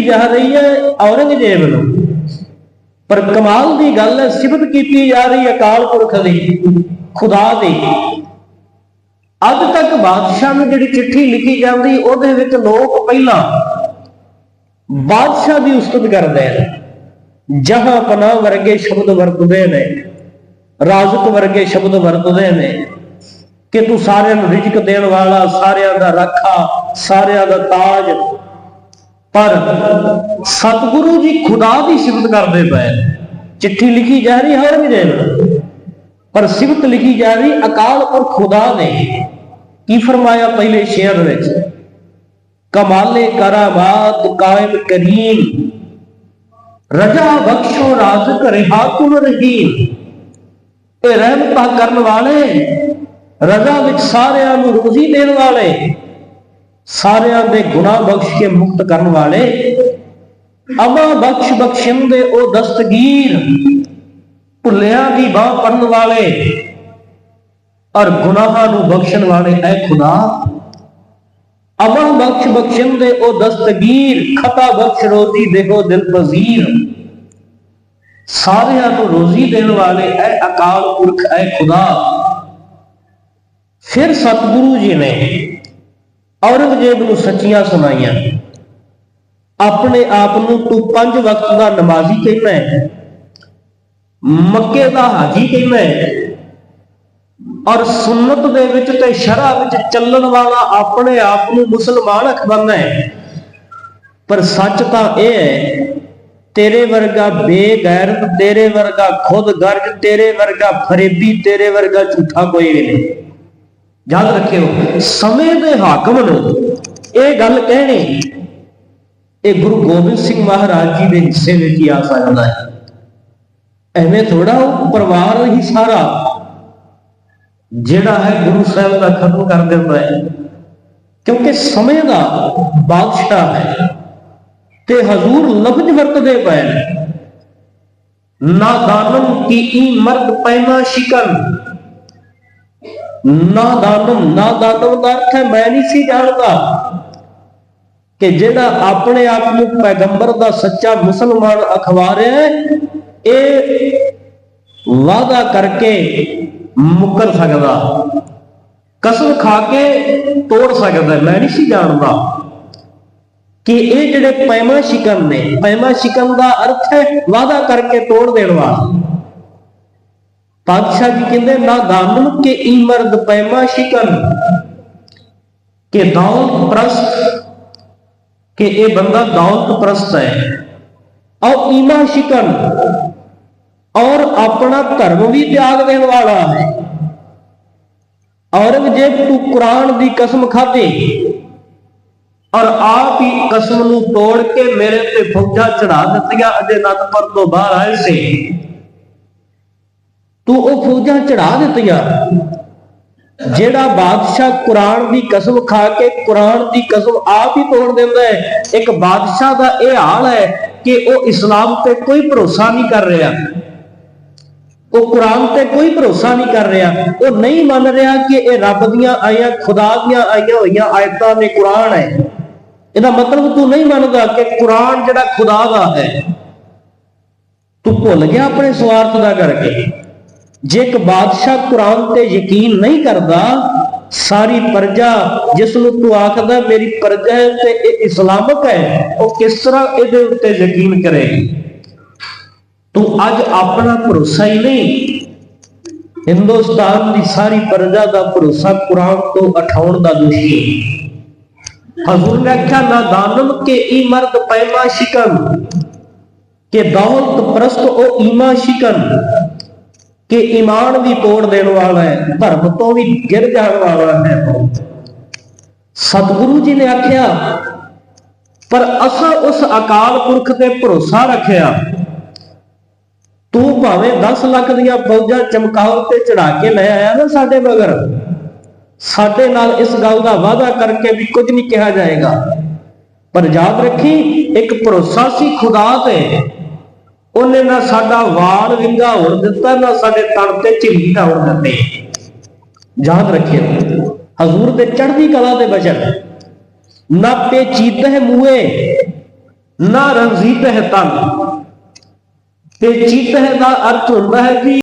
ਜਾ ਰਹੀ ਹੈ ਔਰੰਗਜ਼ੇਬ ਨੂੰ। ਪਰ ਕਮਾਲ ਦੀ ਗੱਲ ਹੈ, ਸਿਫਤ ਕੀਤੀ ਜਾ ਰਹੀ ਹੈ ਅਕਾਲ ਪੁਰਖ ਦੀ, ਖੁਦਾ ਦੀ। ਅੱਜ ਤੱਕ ਬਾਦਸ਼ਾਹ ਨੂੰ ਜਿਹੜੀ ਚਿੱਠੀ ਲਿਖੀ ਜਾਂਦੀ, ਉਹਦੇ ਵਿੱਚ ਲੋਕ ਪਹਿਲਾਂ ਬਾਦਸ਼ਾਹ ਦੀ ਉਸਤਤ ਕਰਦੇ ਨੇ। ਜਹਾਂ ਪਨਾ ਵਰਗੇ ਸ਼ਬਦ ਵਰਤਦੇ ਨੇ, ਰਾਜ਼ਕ ਵਰਗੇ ਸ਼ਬਦ ਵਰਤਦੇ ਨੇ, ਕਿ ਤੂੰ ਸਾਰਿਆਂ ਨੂੰ ਰਿਜ਼ਕ ਦੇਣ ਵਾਲਾ, ਸਾਰਿਆਂ ਦਾ ਰਾਖਾ, ਸਾਰਿਆਂ ਦਾ ਤਾਜ ਪਰ ਸਤਿਗੁਰੂ ਜੀ ਖੁਦਾ ਦੀ ਸਿਫਤ ਕਰਦੇ ਪਏ ਚਿੱਠੀ ਲਿਖੀ ਜਾ ਰਹੀ ਹਰ ਵੀ ਪਰ ਸਿਫਤ ਲਿਖੀ ਜਾ ਰਹੀ ਅਕਾਲ ਪੁਰਖ ਖੁਦਾ ਨੇ। ਕੀ ਫਰਮਾਇਆ ਪਹਿਲੇ ਸ਼ੇਰ ਵਿੱਚ? ਕਮਾਲੇ ਕਰਾਮਾਤ ਕਾਇਮ ਕਰੀਮ ਰਜਾ ਬਖਸ਼ੋ ਰਾਜ਼ਕ ਰਿਹਾਤੁਲ ਰਹੀਮ ਇਹ ਰਹਿਮਤਾਂ ਕਰਨ ਵਾਲੇ, ਰਜ਼ਾ ਵਿੱਚ ਸਾਰਿਆਂ ਨੂੰ ਰੋਜ਼ੀ ਦੇਣ ਵਾਲੇ। ਸਾਰਿਆਂ ਦੇ ਗੁਨਾਹ ਬਖਸ਼ ਕੇ ਮੁਕਤ ਕਰਨ ਵਾਲੇ। ਅਮਾ ਬਖਸ਼ ਬਖਸ਼ਿੰਦੇ ਉਹ ਦਸਤਗੀਰ, ਭੁੱਲਿਆਂ ਦੀ ਬਾਹ ਪੜਨ ਵਾਲੇ। ਔਰ ਗੁਨਾਹਾਂ ਨੂੰ ਬਖਸ਼ਣ ਵਾਲੇ ਐ ਖੁਦਾ। ਅਮਾ ਬਖਸ਼ ਬਖਸ਼ਿੰਦੇ ਉਹ ਦਸਤਗੀਰ, ਖਤਾ ਬਖਸ਼ ਰੋਜ਼ੀ ਦੇਖੋ ਦਿਲ ਪਜ਼ੀਰ। ਸਾਰਿਆਂ ਨੂੰ ਰੋਜ਼ੀ ਦੇਣ ਵਾਲੇ ਐ ਅਕਾਲ ਪੁਰਖ ਐ ਖੁਦਾ। ਫਿਰ ਸਤਿਗੁਰੂ ਜੀ ਨੇ ਔਰੰਗਜ਼ੇਬ ਨੂੰ ਸੱਚੀਆਂ ਸੁਣਾਈਆਂ। ਆਪਣੇ ਆਪ ਨੂੰ ਤੂੰ ਪੰਜ ਵਕਤ ਦਾ ਨਮਾਜ਼ੀ ਕਹਿੰਦਾ ਹੈ। ਮੱਕੇ ਦਾ ਹਾਜੀ ਕਹਿੰਦਾ ਹੈ। ਔਰ ਸੁਨਨਤ ਦੇ ਵਿੱਚ ਤੇ ਸ਼ਰਅ ਵਿੱਚ ਚੱਲਣ ਵਾਲਾ ਆਪਣੇ ਆਪ ਨੂੰ ਮੁਸਲਮਾਨ ਅਖਵਾਉਂਦਾ ਹੈ। ਪਰ ਸੱਚ ਤਾਂ ਇਹ ਹੈ, ਤੇਰੇ ਵਰਗਾ ਬੇਗੈਰਤ, ਤੇਰੇ ਵਰਗਾ ਖੁਦ ਗਰਜ, ਤੇਰੇ ਵਰਗਾ ਫਰੇਬੀ, ਤੇਰੇ ਵਰਗਾ ਝੂਠਾ ਕੋਈ ਵੀ ਨਹੀਂ। ਯਾਦ ਰੱਖਿਓ, ਸਮੇਂ ਦੇ ਹਾਕਮ ਨੂੰ ਇਹ ਗੱਲ ਕਹਿਣੀ, ਇਹ ਗੁਰੂ ਗੋਬਿੰਦ ਸਿੰਘ ਮਹਾਰਾਜ ਜੀ ਦੇ ਹਿੱਸੇ ਵਿੱਚ ਹੀ ਆ ਸਕਦਾ ਹੈ। ਐਵੇਂ ਥੋੜਾ ਉਹ ਪਰਿਵਾਰ ਹੀ ਸਾਰਾ ਜਿਹੜਾ ਹੈ ਗੁਰੂ ਸਾਹਿਬ ਦਾ ਖਤਮ ਕਰ ਦਿੰਦਾ ਹੈ। ਕਿਉਂਕਿ ਸਮੇਂ ਦਾ ਬਾਦਸ਼ਾਹ ਹੈ ਤੇ ਹਜ਼ੂਰ ਲਫ਼ਜ਼ ਵਰਤਦੇ ਪਏ ਨਾ। ਦਾਨਮ ਕੀ ਮਰਦ ਪੈਨਾ ਸ਼ਿਕਨ। ਨਾ ਦਾਨਮ ਨਾ ਦਾਨਮ ਦਾ ਅਰਥ ਹੈ ਮੈਂ ਨਹੀਂ ਸੀ ਜਾਣਦਾ ਕਿ ਜਿਹੜਾ ਆਪਣੇ ਆਪ ਨੂੰ ਪੈਗੰਬਰ ਦਾ ਸੱਚਾ ਮੁਸਲਮਾਨ ਅਖਵਾਰਿਆ ਹੈ, ਇਹ ਵਾਅਦਾ ਕਰਕੇ ਮੁਕਰ ਸਕਦਾ ਕਸਮ ਖਾ ਕੇ ਤੋੜ ਸਕਦਾ ਮੈਂ ਨਹੀਂ ਸੀ ਜਾਣਦਾ ਕਿ ਇਹ ਜਿਹੜੇ ਪੈਮਾ ਸ਼ਿਕਨ ਨੇ ਪੈਮਾ ਸ਼ਿਕਨ ਦਾ ਅਰਥ ਹੈ ਵਾਅਦਾ ਕਰਕੇ ਤੋੜ ਦੇਣ ਵਾਲਾ। ਪਾਤਸ਼ਾਹ ਜੀ ਕਹਿੰਦੇ, ਨਾ ਦਾਮਨ ਕੇ ਇਮਰਦ ਪੈਮਾ ਸ਼ਿਕਨ। ਕਿ ਦੌਲਤ ਪ੍ਰਸਤ, ਕਿ ਇਹ ਬੰਦਾ ਦੌਲਤ ਪ੍ਰਸਤ ਹੈ। ਔਰ ਈਮਾ ਸ਼ਿਕਨ, ਔਰ ਆਪਣਾ ਧਰਮ ਵੀ ਤਿਆਗ ਦੇਣ ਵਾਲਾ ਹੈ। ਔਰੰਗਜ਼ੇਬ ਤੂੰ ਕੁਰਾਨ ਦੀ ਕਸਮ ਖਾਧੀ, ਔਰ ਆਪ ਹੀ ਕਸਮ ਨੂੰ ਤੋੜ ਕੇ ਮੇਰੇ ਤੇ ਫੌਜਾਂ ਚੜਾ ਦਿੱਤੀਆਂ, ਅਜੇ ਨਤਪਰ ਤੋਂ ਬਾਹਰ ਆਏ ਸੀ। ਤੂੰ ਉਹ ਫੌਜਾਂ ਚੜਾ ਦਿੱਤੀਆਂ। ਜਿਹੜਾ ਬਾਦਸ਼ਾਹ ਕੁਰਾਨ ਦੀ ਕਸਮ ਖਾ ਕੇ ਕੁਰਾਨ ਦੀ ਕਸਮ ਆਪ ਹੀ ਤੋੜ ਦਿੰਦਾ ਹੈ, ਇੱਕ ਬਾਦਸ਼ਾਹ ਦਾ ਇਹ ਹਾਲ ਹੈ ਕਿ ਉਹ ਇਸਲਾਮ ਤੇ ਕੋਈ ਭਰੋਸਾ ਨਹੀਂ ਕਰ ਰਿਹਾ। ਉਹ ਕੁਰਾਨ ਤੇ ਕੋਈ ਭਰੋਸਾ ਨਹੀਂ ਕਰ ਰਿਹਾ। ਉਹ ਨਹੀਂ ਮੰਨ ਰਿਹਾ ਕਿ ਇਹ ਰੱਬ ਦੀਆਂ ਆਈਆਂ, ਖੁਦਾ ਦੀਆਂ ਆਈਆਂ ਹੋਈਆਂ ਆਇਤਾਂ ਨੇ ਕੁਰਾਨ ਹੈ। ਇਹਦਾ ਮਤਲਬ ਤੂੰ ਨਹੀਂ ਮੰਨਦਾ ਕਿ ਕੁਰਾਨ ਜਿਹੜਾ ਖੁਦਾ ਦਾ ਹੈ। ਤੂੰ ਭੁੱਲ ਗਿਆ ਆਪਣੇ ਸਵਾਰਥ ਦਾ ਕਰਕੇ। ਜੇ ਇੱਕ ਬਾਦਸ਼ਾਹ ਕੁਰਾਨ ਤੇ ਯਕੀਨ ਨਹੀਂ ਕਰਦਾ, ਸਾਰੀ ਪ੍ਰਜਾ ਜਿਸ ਨੂੰ ਤੂੰ ਆਖਦਾ ਮੇਰੀ ਪ੍ਰਜਾ ਹੈ ਤੇ ਇਹ ਇਸਲਾਮਕ ਹੈ, ਉਹ ਕਿਸ ਤਰ੍ਹਾਂ ਇਹਦੇ ਉੱਤੇ ਯਕੀਨ ਕਰੇਗੀ? ਤੂੰ ਅੱਜ ਆਪਣਾ ਭਰੋਸਾ ਹੀ ਨਹੀਂ। ਹਿੰਦੁਸਤਾਨ ਦੀ ਸਾਰੀ ਪ੍ਰਜਾ ਦਾ ਭਰੋਸਾ ਕੁਰਾਨ ਤੋਂ ਉਠਾਉਣ ਦਾ ਦੋਸ਼ੀ ਹਜ਼ੂਰ ਨੇ ਆਖਿਆ ਨਾ ਦਾਨਮ ਕੇ ਈ ਮਰਦ ਪੈਮਾ ਸ਼ਿਕਨ ਕਿ ਦੌਲਤ ਪ੍ਰਸਤ ਉਹ ਈਮਾ ਸ਼ਿਕਨ ਕਿ ਈਮਾਨ ਵੀ ਤੋੜ ਦੇਣ ਵਾਲਾ ਹੈ, ਧਰਮ ਤੋਂ ਵੀ ਗਿਰ ਜਾਣ ਵਾਲਾ ਹੈ ਸਤਿਗੁਰੂ ਜੀ ਨੇ ਆਖਿਆ, ਪਰ ਅਸਾਂ ਉਸ ਅਕਾਲ ਪੁਰਖ ਤੇ ਭਰੋਸਾ ਰੱਖਿਆ। ਤੂੰ ਭਾਵੇਂ 10 ਲੱਖ ਦੀਆਂ ਫੌਜਾਂ ਚਮਕਾਉ ਤੇ ਚੜਾ ਕੇ ਲੈ ਆਇਆ ਨਾ ਸਾਡੇ ਮਗਰ, ਸਾਡੇ ਨਾਲ ਇਸ ਗੱਲ ਦਾ ਵਾਅਦਾ ਕਰਕੇ ਵੀ ਕੁਝ ਨਹੀਂ ਕਿਹਾ ਜਾਏਗਾ। ਪਰ ਯਾਦ ਰੱਖੀ, ਇੱਕ ਭਰੋਸਾ ਸੀ ਖੁਦਾ ਤੇ ਉਹਨੇ ਨਾ ਸਾਡਾ ਵਾਲ ਵਿੰਗਾ ਹੋਣ ਦਿੱਤਾ, ਨਾ ਸਾਡੇ ਤਣ ਤੇ ਝਿੱਲੀ ਹੋਣ ਦਿੱਤੇ। ਯਾਦ ਰੱਖਿਓ, ਹਜ਼ੂਰ ਤੇ ਚੜ੍ਹਦੀ ਕਲਾ ਦੇ ਬਚਨ ਨਾ ਪੇਚੀਤ ਹੈ ਮੂਏ ਨਾ ਰੰਜੀਤ ਹੈ ਤਨ। ਤੇ ਚਿਤ ਹੈ ਦਾ ਅਰਥ ਹੁੰਦਾ ਹੈ ਜੀ